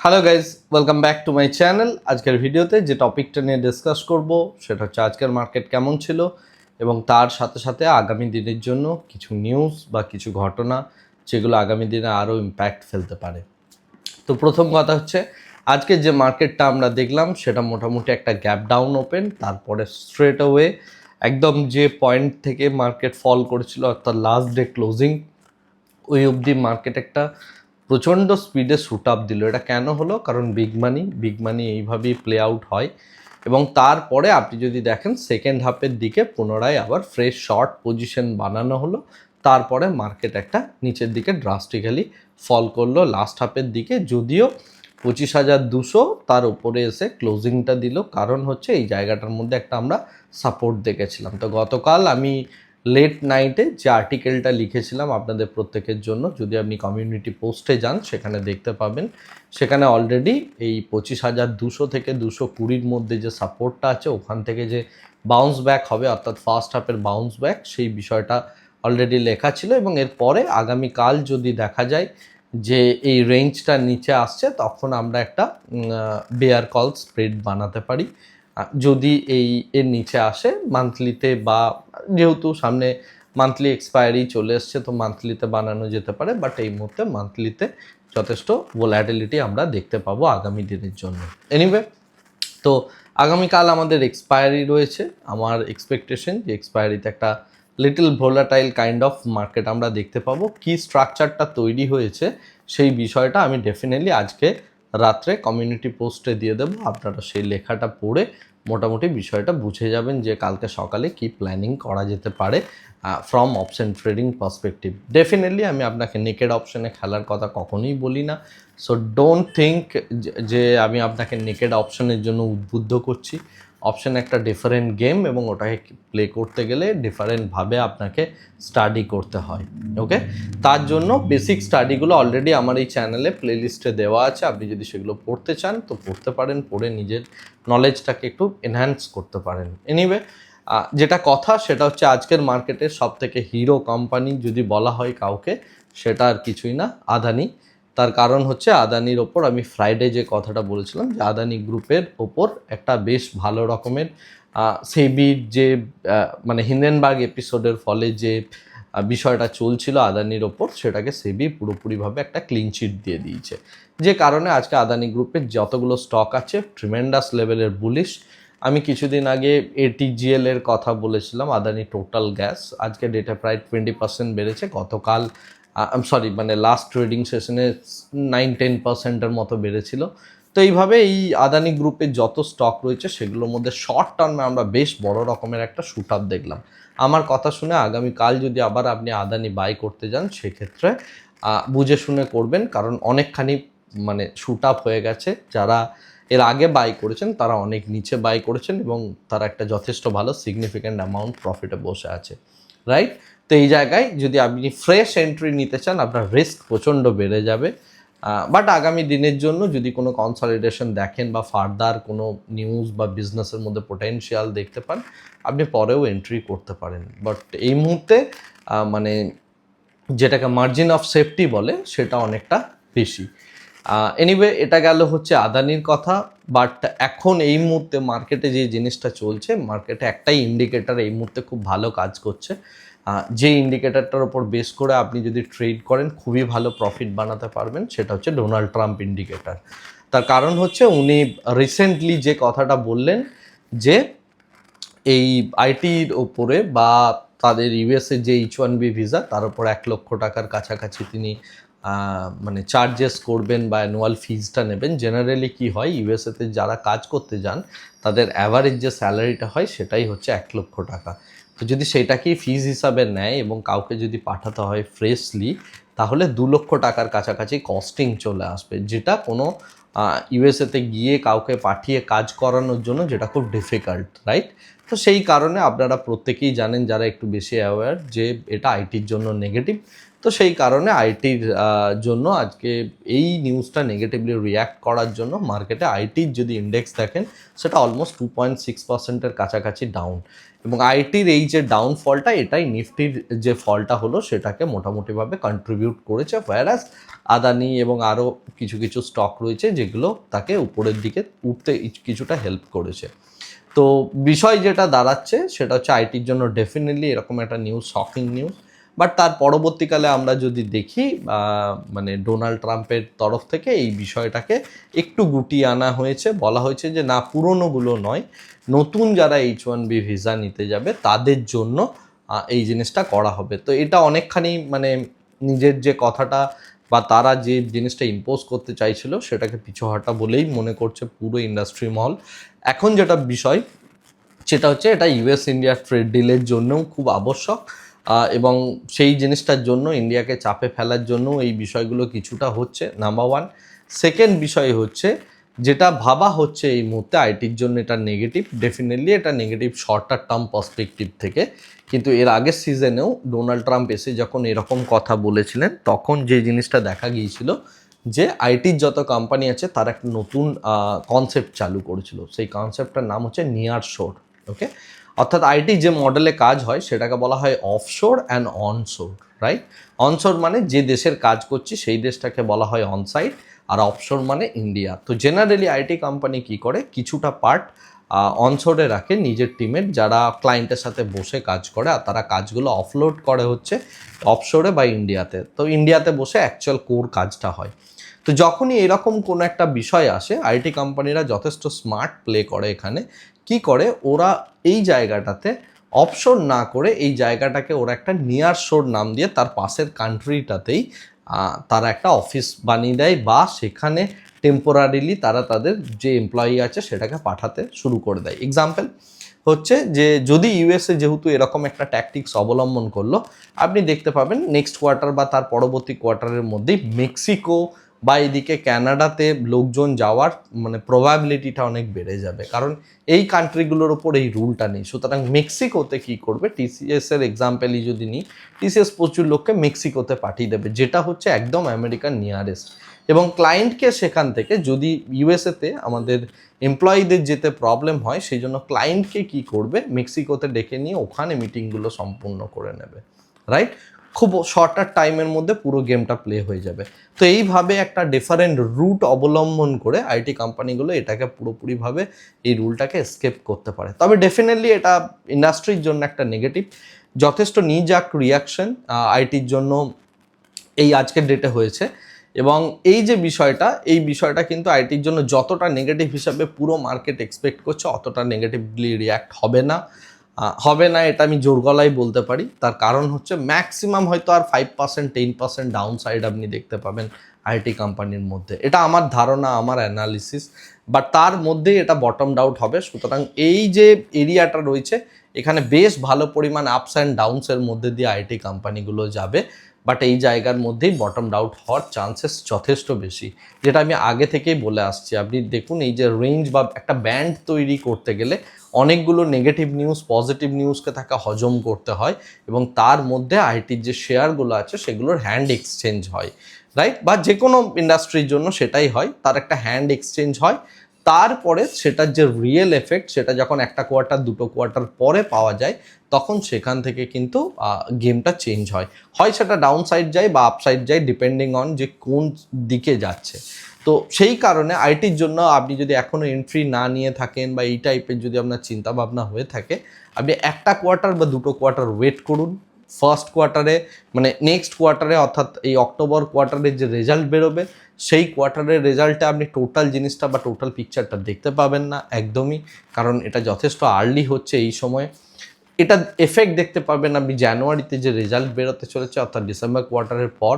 Hello guys welcome back to my channel আজকের ভিডিওতে যে টপিকটা নিয়ে ডিসকাস করব, সেটা হচ্ছে আজকের মার্কেট কেমন ছিল এবং তার সাথে সাথে আগামী দিনের জন্য কিছু নিউজ বা কিছু ঘটনা যেগুলো আগামী দিনে আরও ইম্প্যাক্ট ফেলতে পারে। তো প্রথম কথা হচ্ছে, আজকে যে মার্কেটটা আমরা দেখলাম, সেটা মোটামুটি একটা গ্যাপ ডাউন ওপেন তারপরে স্ট্রেট অ্যাওয়ে একদম যে পয়েন্ট থেকে মার্কেট ফল করেছিল, অর্থাৎ লাস্ট ডে ক্লোজিং ওই অবধি মার্কেট একটা প্রচণ্ড স্পিডে শুট আপ দিল। এটা কেন হলো? কারণ বিগ মানি বিগ মানি এইভাবেই প্লে আউট হয়। এবং তারপরে আপনি যদি দেখেন সেকেন্ড হাফের দিকে পুনরায় আবার ফ্রেশ শর্ট পজিশন বানানো হলো। তারপরে মার্কেট একটা নিচের দিকে ড্রাস্টিক্যালি ফল করল। লাস্ট হাফের দিকে যদিও পঁচিশ হাজার দুশো তার উপরে এসে ক্লোজিংটা দিল। কারণ হচ্ছে এই জায়গাটার মধ্যে একটা আমরা সাপোর্ট দেখেছিলাম। তো গতকাল আমি লেট নাইটে যে আর্টিকেলটা লিখেছিলাম আপনাদের প্রত্যেকের জন্য, যদি আপনি কমিউনিটি পোস্টে যান, সেখানে দেখতে পাবেন। সেখানে অলরেডি এই পঁচিশ হাজার দুশো থেকে দুশো কুড়ির মধ্যে যে সাপোর্টটা আছে, ওখান থেকে যে বাউন্স ব্যাক হবে, অর্থাৎ ফার্স্ট হাফের বাউন্স ব্যাক সেই বিষয়টা অলরেডি লেখা ছিল। এবং এরপরে আগামীকাল যদি দেখা যায় যে এই রেঞ্জটা নিচে আসছে, তখন আমরা একটা বেয়ার কল স্প্রেড বানাতে পারি। যদি এই এর নিচে আসে মান্থলিতে বা যেহেতু সামনে মান্থলি এক্সপায়ারি চলে এসছে, তো মান্থলিতে বানানো যেতে পারে বাট এই মুহূর্তে মান্থলিতে যথেষ্ট ভোল্যাটিলিটি আমরা দেখতে পাবো আগামী দিনের জন্য। এনিওয়ে তো আগামীকাল আমাদের এক্সপায়ারি রয়েছে। আমার এক্সপেকটেশন যে এক্সপায়ারিতে একটা little volatile kind of market আমরা দেখতে পাবো। কি স্ট্রাকচারটা তৈরি হয়েছে সেই বিষয়টা আমি ডেফিনেটলি আজকে রাত্রে কমিউনিটি পোস্টে দিয়ে দেবো। আপনারা সেই লেখাটা পড়ে মোটামুটি বিষয়টা বুঝে যাবেন যে কালকে সকালে কি প্ল্যানিং করা যেতে পারে from option trading perspective definitely আমি আপনাকে নেকেড অপশনে খেলার কথা কখনোই বলি না। সো ডোন্ট থিঙ্ক যে আমি আপনাকে নেকেড অপশনের জন্য উদ্বুদ্ধ করছি। অপশন একটা ডিফারেন্ট গেম এবং ওটাকে প্লে করতে গেলে ডিফারেন্টভাবে আপনাকে স্টাডি করতে হয় ওকে তার জন্য বেসিক স্টাডিগুলো অলরেডি আমার এই চ্যানেলে প্লেলিস্টে দেওয়া আছে। আপনি যদি সেগুলো পড়তে চান, তো পড়তে পারেন, পড়ে নিজের নলেজটাকে একটু এনহ্যান্স করতে পারেন। এনিওয়ে যেটা কথা সেটা হচ্ছে আজকের মার্কেটের সব থেকে হিরো কোম্পানি যদি বলা হয় কাউকে, সেটা আর কিছুই না, আদানি। তার কারণ হচ্ছে আদানির ওপর আমি ফ্রাইডে যে কথাটা বলেছিলাম যে আদানি গ্রুপের ওপর একটা বেশ ভালো রকমের সেবির যে মানে হিন্দেনবার্গ এপিসোডের ফলে যে বিষয়টা চলছিল আদানির ওপর, সেটাকে সেবি পুরোপুরিভাবে একটা ক্লিন চিট দিয়ে দিয়েছে। যে কারণে আজকে আদানি গ্রুপের যতগুলো স্টক আছে ট্রিমেন্ডাস লেভেলের বুলিশ আমি কিছুদিন আগে এটিজিএল এর কথা বলেছিলাম, আদানি টোটাল গ্যাস আজকে ডেটা প্রায় টোয়েন্টি পার্সেন্ট বেড়েছে। গতকাল সরি মানে লাস্ট ট্রেডিং সেশনে নাইন টেন পার্সেন্টের মতো বেড়েছিল। তো এইভাবে এই আদানি গ্রুপের যত স্টক রয়েছে, সেগুলোর মধ্যে শর্ট টার্মে আমরা বেশ বড় রকমের একটা শুট আপ দেখলাম। আমার কথা শুনে আগামীকাল যদি আবার আপনি আদানি বাই করতে যান, সেক্ষেত্রে বুঝে শুনে করবেন, কারণ অনেকখানি মানে শুট আপ হয়ে গেছে। যারা এর আগে বাই করেছেন, তারা অনেক নিচে বাই করেছেন এবং তারা একটা যথেষ্ট ভালো সিগনিফিক্যান্ট অ্যামাউন্ট প্রফিটে বসে আছে। রাইট তো এই জায়গায় যদি আপনি ফ্রেশ এন্ট্রি নিতে চান, আপনার রিস্ক প্রচণ্ড বেড়ে যাবে। বাট আগামী দিনের জন্য যদি কোনো কনসলিডেশন দেখেন বা ফার্দার কোনো নিউজ বা বিজনেসের মধ্যে পোটেনশিয়াল দেখতে পান, আপনি পরেও এন্ট্রি করতে পারেন। বাট এই মুহূর্তে মানে যেটাকে মার্জিন অফ সেফটি বলে, সেটা অনেকটা বেশি। এনিওয়ে এটা গেল হচ্ছে আদানির কথা। বাট এখন এই মুহূর্তে মার্কেটে যে জিনিসটা চলছে মার্কেটে একটাই ইন্ডিকেটার এই মুহূর্তে খুব ভালো কাজ করছে। যে ইন্ডিকেটারটার ওপর বেস করে আপনি যদি ট্রেড করেন, খুবই ভালো প্রফিট বানাতে পারবেন, সেটা হচ্ছে ডোনাল্ড ট্রাম্প ইন্ডিকেটার তার কারণ হচ্ছে উনি রিসেন্টলি যে কথাটা বললেন যে এই আইটির ওপরে বা তাদের ইউএসএ যে এইচ ওয়ান বি ভিসা তার উপর এক লক্ষ টাকার কাছাকাছি তিনি মানে চার্জেস করবেন বা অ্যানুয়াল ফিজটা নেবেন। জেনারেলি কি হয় ইউএসএতে যারা কাজ করতে যান, তাদের অ্যাভারেজ যে স্যালারিটা হয়, সেটাই হচ্ছে এক লক্ষ টাকা। তো যদি সেটাকেই ফিজ হিসাবে নেয় এবং কাউকে যদি পাঠাতে হয় ফ্রেশলি তাহলে দু লক্ষ টাকার কাছাকাছি কস্টিং চলে আসবে, যেটা কোনো ইউএসএতে গিয়ে কাউকে পাঠিয়ে কাজ করানোর জন্য যেটা খুব ডিফিকাল্ট রাইট তো সেই কারণে আপনারা প্রত্যেকেই জানেন, যারা একটু বেশি অ্যাওয়্যার যে এটা আইটির জন্য নেগেটিভ তো সেই কারণে আইটির জন্য আজকে এই নিউজটা নেগেটিভলি রিয়্যাক্ট করার জন্য মার্কেটে আইটির যদি ইন্ডেক্স দেখেন, সেটা অলমোস্ট টু পয়েন্ট সিক্স পার্সেন্টের কাছাকাছি ডাউন এবং আইটির এই যে ডাউনফলটা এটাই নিফটির যে ফলটা হলো, সেটাকে মোটামুটিভাবে কন্ট্রিবিউট করেছে হোয়ারাস আদানি এবং আরও কিছু কিছু স্টক রয়েছে, যেগুলো তাকে উপরের দিকে উঠতে কিছুটা হেল্প করেছে। তো বিষয় যেটা দাঁড়াচ্ছে, সেটা হচ্ছে আইটির জন্য ডেফিনেটলি এরকম একটা নিউজ শকিং নিউজ বাট তার পরবর্তীকালে আমরা যদি দেখি মানে ডোনাল্ড ট্রাম্পের তরফ থেকে এই বিষয়টাকে একটু গুটিয়ে আনা হয়েছে, বলা হয়েছে যে না, পুরনোগুলো নয়। নতুন যারা এইচ ওয়ান বি ভিসা নিতে যাবে, তাদের জন্য এই জিনিসটা করা হবে। তো এটা অনেকখানি মানে নিজের যে কথাটা বা তারা যে জিনিসটা ইম্পোজ করতে চাইছিল, সেটাকে পিছু হটা বলেই মনে করছে পুরো ইন্ডাস্ট্রি মহল। এখন যেটা বিষয়, সেটা হচ্ছে এটা ইউএস ইন্ডিয়া ট্রেড ডিলের জন্যও খুব আবশ্যক। এবং সেই জিনিসটার জন্য, ইন্ডিয়াকে চাপে ফেলার জন্য এই বিষয়গুলো কিছুটা হচ্ছে নাম্বার ওয়ান সেকেন্ড বিষয় হচ্ছে, যেটা ভাবা হচ্ছে এই মুহূর্তে আইটির জন্য এটা নেগেটিভ ডেফিনেটলি এটা নেগেটিভ শর্টার টার্ম পার্সপেক্টিভ থেকে। কিন্তু এর আগের সিজনেও ডোনাল্ড ট্রাম্প এসে যখন এরকম কথা বলেছিলেন, তখন যে জিনিসটা দেখা গিয়েছিল, যে আইটির যত কোম্পানি আছে, তার একটা নতুন কনসেপ্ট চালু করেছিল। সেই কনসেপ্টটার নাম হচ্ছে নিয়ার শোর ওকে অর্থাৎ আইটি যে মডেলে কাজ হয়, সেটাকে বলা হয় offshore and onshore right onshore মানে যে দেশের কাজ করছি, সেই দেশটাকে বলা হয় অনসাইট আর অফশোর মানে ইন্ডিয়া তো জেনারেলি আইটি কোম্পানি কি করে? কিছুটা পার্ট অনশোরে রাখে নিজের টিমের যারা ক্লায়েন্টের সাথে বসে কাজ করে, আর তারা কাজগুলো অফলোড করে হচ্ছে অফশোরে বা ইন্ডিয়াতে তো ইন্ডিয়াতে বসে অ্যাকচুয়াল কোর কাজটা হয়। তো যখনই এরকম কোনো একটা বিষয় আসে, আইটি কোম্পানিরা যথেষ্ট স্মার্ট প্লে করে এখানে। কি করে? ওরা এই জায়গাটাতে অপশন না করে এই জায়গাটাকে ওরা একটা নিয়ার শোর নাম দিয়ে তার পাশের কান্ট্রিটাতেই তারা একটা অফিস বানিয়ে দেয় বা সেখানে টেম্পোরারিলি তারা তাদের যে এমপ্লয়ি আছে সেটাকে পাঠাতে শুরু করে দেয়। এক্সাম্পল হচ্ছে যে যদি ইউএসএ যেহেতু এরকম একটা ট্যাকটিক্স অবলম্বন করল, আপনি দেখতে পাবেন নেক্সট কোয়ার্টার বা তার পরবর্তী কোয়ার্টারের মধ্যেই মেক্সিকো বা এদিকে ক্যানাডাতে লোকজন যাওয়ার মানে প্রবাবিলিটিটা অনেক বেড়ে যাবে। কারণ এই কান্ট্রিগুলোর ওপর এই রুলটা নেই। সুতরাং মেক্সিকোতে কি করবে? টিসিএস এর এক্সাম্পলই যদি নিই টিসিএস প্রচুর লোককে মেক্সিকোতে পাঠিয়ে দেবে, যেটা হচ্ছে একদম আমেরিকান নিয়ারেস্ট এবং ক্লায়েন্টকে সেখান থেকে যদি ইউএসএতে আমাদের এমপ্লয়ীদের যেতে প্রবলেম হয়, সেই জন্য ক্লায়েন্টকে কি করবে? মেক্সিকোতে ডেকে নিয়ে ওখানে মিটিংগুলো সম্পূর্ণ করে নেবে। রাইট খুব শর্টার টাইমের মধ্যে পুরো গেমটা প্লে হয়ে যাবে। তো এইভাবে একটা ডিফারেন্ট রুট অবলম্বন করে আইটি কোম্পানিগুলো এটাকে পুরোপুরিভাবে এই রুলটাকে স্কেপ করতে পারে। তবে ডেফিনেটলি এটা ইন্ডাস্ট্রির জন্য একটা নেগেটিভ যথেষ্ট নিজাক রিয়াকশন আইটির জন্য এই আজকের ডেটে হয়েছে। এবং এই যে বিষয়টা, এই বিষয়টা কিন্তু আইটির জন্য যতটা নেগেটিভ হিসাবে পুরো মার্কেট এক্সপেক্ট করছে, অতটা নেগেটিভলি রিয়াক্ট হবে না। হবে না, এটা আমি জোর গলায় বলতে পারি। তার কারণ হচ্ছে ম্যাক্সিমাম হয়তো আর five percent ten percent down side আপনি দেখতে পাবেন আইটি কোম্পানির মধ্যে। এটা আমার ধারণা, আমার অ্যানালিসিস বাট তার মধ্যে এটা বটম ডাউট হবে। সুতরাং এই যে এরিয়াটা রয়েছে, এখানে বেশ ভালো পরিমাণ আপস অ্যান্ড ডাউনসের মধ্যে দিয়ে আইটি কোম্পানিগুলো যাবে। বাট এই জায়গার মধ্যেই বটম ডাউট হওয়ার চান্সেস যথেষ্ট বেশি। যেটা আমি আগে থেকেই বলে আসছি। আপনি দেখুন, এই যে রেঞ্জ বা একটা ব্যান্ড তৈরি করতে গেলে অনেকগুলো নেগেটিভ নিউজ পজিটিভ নিউজকে তাকে হজম করতে হয় এবং তার মধ্যে আইটির যে শেয়ারগুলো আছে, সেগুলোর হ্যান্ড এক্সচেঞ্জ হয়। রাইট বা যে কোনো ইন্ডাস্ট্রির জন্য সেটাই হয়। তার একটা হ্যান্ড এক্সচেঞ্জ হয়। তারপরে সেটার যে রিয়েল এফেক্ট সেটা যখন একটা কোয়ার্টার দুটো কোয়ার্টার পরে পাওয়া যায়, তখন সেখান থেকে কিন্তু গেমটা চেঞ্জ হয়। হয় সেটা ডাউন সাইড যায় বা আপ সাইড যায় ডিপেন্ডিং অন যে কোন দিকে যাচ্ছে। তো সেই কারণে আইটির জন্য আপনি যদি এখনও এন্ট্রি না নিয়ে থাকেন বা এই টাইপের যদি আপনার চিন্তা ভাবনা হয়ে থাকে, আপনি একটা কোয়ার্টার বা দুটো কোয়ার্টার ওয়েট করুন। ফার্স্ট কোয়ার্টারে মানে নেক্সট কোয়ার্টারে অর্থাৎ এই অক্টোবর কোয়ার্টারে যে রেজাল্ট বেরোবে, সেই কোয়ার্টারের রেজাল্টে আপনি টোটাল জিনিসটা বা টোটাল পিকচারটা দেখতে পাবেন না, একদমই। কারণ এটা যথেষ্ট আর্লি হচ্ছে এই সময়। এটা এফেক্ট দেখতে পাবেন আপনি জানুয়ারিতে যে রেজাল্ট বেরোতে চলেছে, অর্থাৎ ডিসেম্বর কোয়ার্টারের পর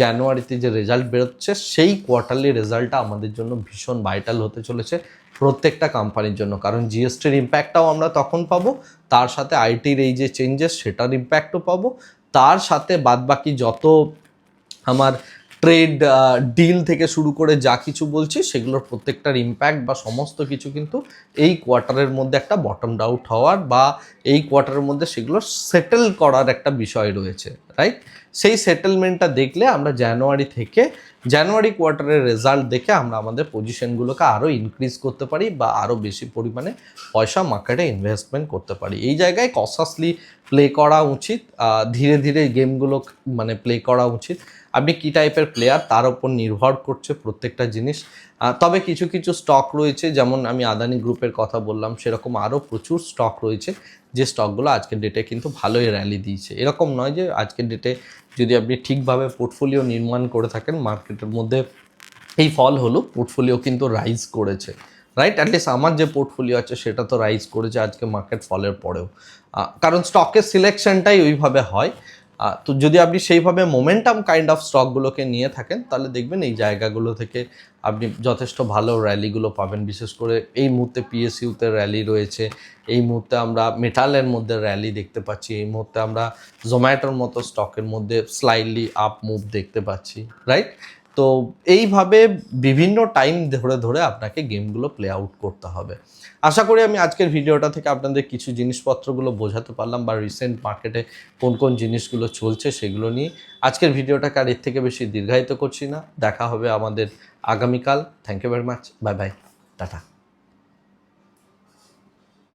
জানুয়ারিতে যে রেজাল্ট বেরোচ্ছে, সেই কোয়ার্টারলি রেজাল্টটা আমাদের জন্য ভীষণ ভাইটাল হতে চলেছে প্রত্যেকটা কোম্পানির জন্য। কারণ জিএসটির ইম্প্যাক্টটাও আমরা তখন পাবো, তার সাথে আইটির এই যে চেঞ্জেস সেটার ইম্প্যাক্টও পাবো। তার সাথে বাদবাকি যত আমার ট্রেড ডিল থেকে শুরু করে যা কিছু বলছি, সেগুলোর প্রত্যেকটার ইম্প্যাক্ট বা সমস্ত কিছু কিন্তু এই কোয়ার্টারের মধ্যে একটা বটম ডাউট হওয়ার বা এই কোয়ার্টারের মধ্যে সেগুলো সেটেল করার একটা বিষয় রয়েছে রাইট সেই সেটেলমেন্টটা দেখলে আমরা জানুয়ারি থেকে জানুয়ারি কোয়ার্টারের রেজাল্ট দেখে আমরা আমাদের পজিশনগুলোকে আরও ইনক্রিজ করতে পারি বা আরও বেশি পরিমাণে পয়সা মার্কেটে ইনভেস্টমেন্ট করতে পারি। এই জায়গায় কসাসলি প্লে করা উচিত ধীরে ধীরে গেমগুলো মানে প্লে করা উচিত। আপনি কী টাইপের প্লেয়ার তার উপর নির্ভর করছে প্রত্যেকটা জিনিস। তবে কিছু কিছু স্টক রয়েছে, যেমন আমি আদানি গ্রুপের কথা বললাম, সেরকম আরও প্রচুর স্টক রয়েছে, যে স্টকগুলো আজকের ডেটে কিন্তু ভালোই র্যালি দিয়েছে। এরকম নয় যে আজকের ডেটে যদি আপনি ঠিকভাবে পোর্টফোলিও নির্মাণ করে থাকেন মার্কেটের মধ্যে এই ফল হলো পোর্টফোলিও কিন্তু রাইজ করেছে। রাইট অ্যাটলিস্ট আমার যে পোর্টফোলিও আছে, সেটা তো রাইজ করেছে আজকে মার্কেট ফলের পরেও। কারণ স্টকের সিলেকশনটাই ওইভাবে হয়। তো যদি আপনি সেইভাবে মোমেন্টাম কাইন্ড অফ স্টকগুলোকে নিয়ে থাকেন, তাহলে দেখবেন এই জায়গাগুলো থেকে আপনি যথেষ্ট ভালো র্যালিগুলো পাবেন। বিশেষ করে এই মুহূর্তে পিএসইউতে র্যালি রয়েছে, এই মুহূর্তে আমরা মেটালের মধ্যে র্যালি দেখতে পাচ্ছি, এই মুহূর্তে আমরা জোম্যাটোর মতো স্টকের মধ্যে স্লাইডলি আপ মুভ দেখতে পাচ্ছি রাইট তো এইভাবে বিভিন্ন টাইম ধরে ধরে আপনাকে গেমগুলো প্লে আউট করতে হবে। আশা করি আমি আজকের ভিডিওটা থেকে আপনাদের কিছু জিনিসপত্রগুলো বোঝাতে পারলাম বা রিসেন্ট মার্কেটে কোন কোন জিনিসগুলো চলছে সেগুলো নিয়ে। আজকের ভিডিওটাকে আর এর থেকে বেশি দীর্ঘায়িত করছি না। দেখা হবে আমাদের আগামীকাল। Thank you very much bye bye tata